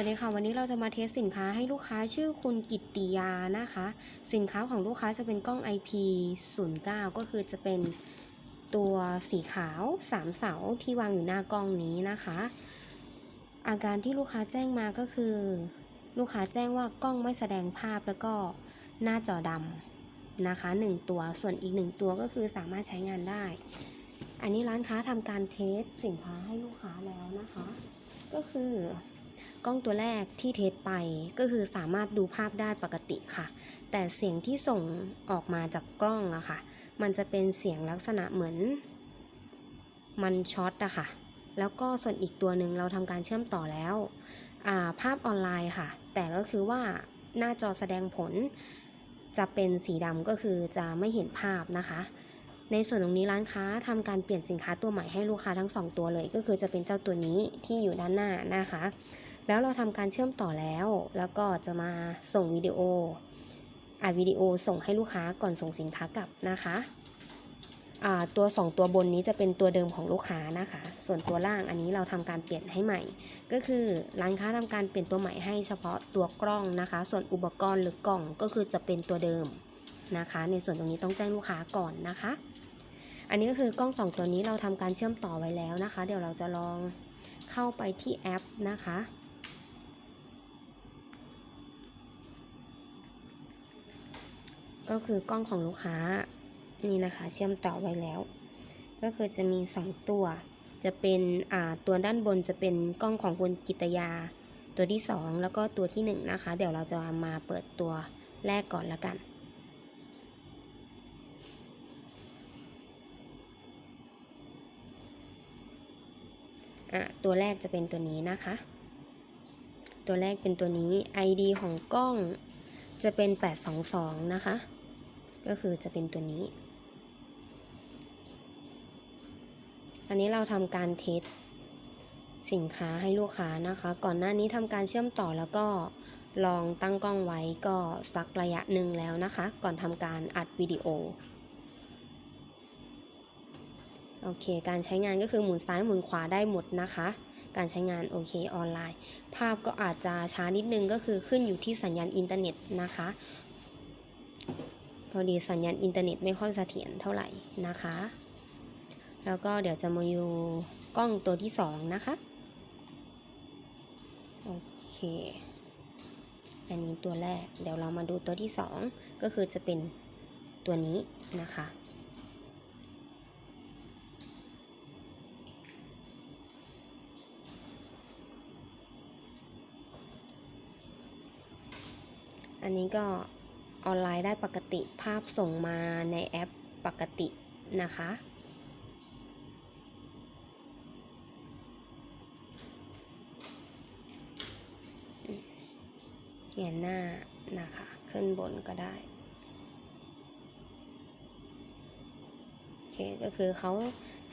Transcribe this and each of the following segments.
วัสดีค่ะวันนี้เราจะมาเทสสินค้าให้ลูกค้าชื่อคุณกิตติยานะคะ สินค้าของลูกค้าจะเป็นกล้อง IP 09 ก็คือจะเป็นตัวสีขาว3เสาที่วางอยู่หน้ากล้องนี้นะคะ อาการที่ลูกค้าแจ้งมาก็คือ ลูกค้าแจ้งว่ากล้องไม่แสดงภาพแล้วก็หน้าจอดำนะคะ1ตัวส่วนอีก1ตัวก็คือสามารถใช้งานได้ อันนี้ร้านค้าทำการเทสสินค้าให้ลูกค้าแล้วนะคะ ก็คือ กล้องตัวแรกที่เทสไปก็คือสามารถดูภาพได้ปกติค่ะ แต่เสียงที่ส่งออกมาจากกล้องอะค่ะ มันจะเป็นเสียงลักษณะเหมือน มันช็อตอะค่ะ แล้วก็ส่วนอีกตัวหนึ่งเราทำการเชื่อมต่อแล้วาภาพออนไลน์ค่ะ แต่ก็คือว่าหน้าจอแสดงผล จะเป็นสีดำก็คือจะไม่เห็นภาพนะคะในส่วนตรงนี้ร้านค้าทำการเปลี่ยนสินค้าตัวใหม่ให้ลูกค้าทั้ง 2 ตัวเลย ก็คือจะเป็นเจ้าตัวนี้ที่อยู่ด้านหน้านะคะ แล้วเราทำการเชื่อมต่อแล้ว แล้วก็จะมาส่งวิดีโออัดวิดีโอส่งให้ลูกค้าก่อนส่งสินค้ากลับนะคะตัว 2 ตัวบนนี้จะเป็นตัวเดิมของลูกค้านะคะ ส่วนตัวล่างอันนี้เราทำการเปลี่ยนให้ใหม่ ก็คือร้านค้าทำการเปลี่ยนตัวใหม่ให้เฉพาะตัวกล้องนะคะ ส่วนอุปกรณ์หรือกล่องก็คือจะเป็นตัวเดิมนะคะ ในส่วนตรงนี้ต้องแจ้งลูกค้าก่อนนะคะ อันนี้ก็คือกล้องสองตัวนี้เราทำการเชื่อมต่อไว้แล้วนะคะ เดี๋ยวเราจะลองเข้าไปที่แอปนะคะ ก็คือกล้องของลูกค้านี่นะคะ เชื่อมต่อไว้แล้ว ก็คือจะมี 2 ตัว จะเป็นอ่าตัวด้านบนจะเป็นกล้องของคุณกิตยา ตัวที่ 2 แล้วก็ตัวที่ 1 นะคะ เดี๋ยวเราจะมาเปิดตัวแรกก่อนละกันอะตัวแรกจะเป็นตัวนี้นะคะ ตัวแรกเป็นตัวนี้ ID ของกล้องจะเป็น 822 นะคะ ก็คือจะเป็นตัวนี้ อันนี้เราทำการเทสสินค้าให้ลูกค้านะคะ ก่อนหน้านี้ทำการเชื่อมต่อแล้วก็ลองตั้งกล้องไว้ก็สักระยะหนึ่งแล้วนะคะ ก่อนทำการอัดวิดีโอ โอเค การใช้งานก็คือหมุนซ้ายหมุนขวาได้หมดนะคะ การใช้งานโอเคออนไลน์ ภาพก็อาจจะช้านิดนึงก็คือขึ้นอยู่ที่สัญญาณอินเทอร์เน็ตนะคะ พอดีสัญญาณอินเทอร์เน็ตไม่ค่อยเสถียรเท่าไหร่นะคะ แล้วก็เดี๋ยวจะมาดูกล้องตัวที่สองนะคะ โอเค อันนี้ตัวแรก เดี๋ยวเรามาดูตัวที่สองก็คือจะเป็นตัวนี้นะคะอันนี้ก็ ออนไลน์ได้ปกติภาพส่งมาในแอปปกตินะคะ เขียนหน้านะคะ ขึ้นบนก็ได้โอเคก็คือเขา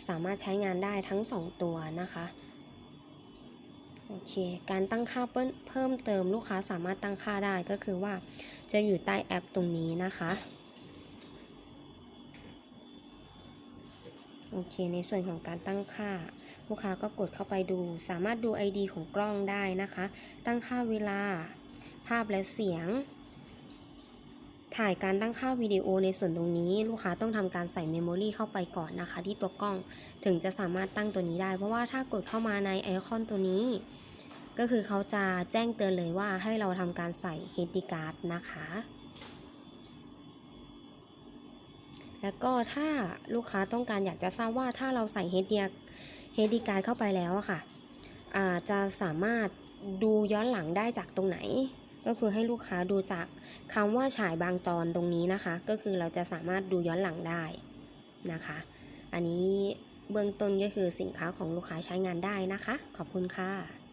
สามารถใช้งานได้ทั้ง 2 ตัวนะคะ โอเค การตั้งค่าเพิ่มเติมลูกค้าสามารถตั้งค่าได้ก็คือว่าจะอยู่ใต้แอปตรงนี้นะคะโอเค ในส่วนของการตั้งค่า ลูกค้าก็กดเข้าไปดู สามารถดู ID ของกล้องได้นะคะ ตั้งค่าเวลา ภาพและเสียง ถ่ายการตั้งค่าวิดีโอในส่วนตรงนี้ ลูกค้าต้องทำการใส่เมมโมรีเข้าไปก่อนนะคะ ที่ตัวกล้องถึงจะสามารถตั้งตัวนี้ได้ เพราะว่าถ้ากดเข้ามาในไอคอนตัวนี้ ก็คือเขาจะแจ้งเตือนเลยว่าให้เราทำการใส่ HD card นะคะ แล้วก็ถ้าลูกค้าต้องการอยากจะทราบว่าถ้าเราใส่ HD HD card เข้าไปแล้วอะค่ะจะสามารถดูย้อนหลังได้จากตรงไหน ก็คือให้ลูกค้าดูจากคำว่าฉายบางตอนตรงนี้นะคะ ก็คือเราจะสามารถดูย้อนหลังได้นะคะ อันนี้เบื้องต้นก็คือสินค้าของลูกค้าใช้งานได้นะคะ ขอบคุณค่ะ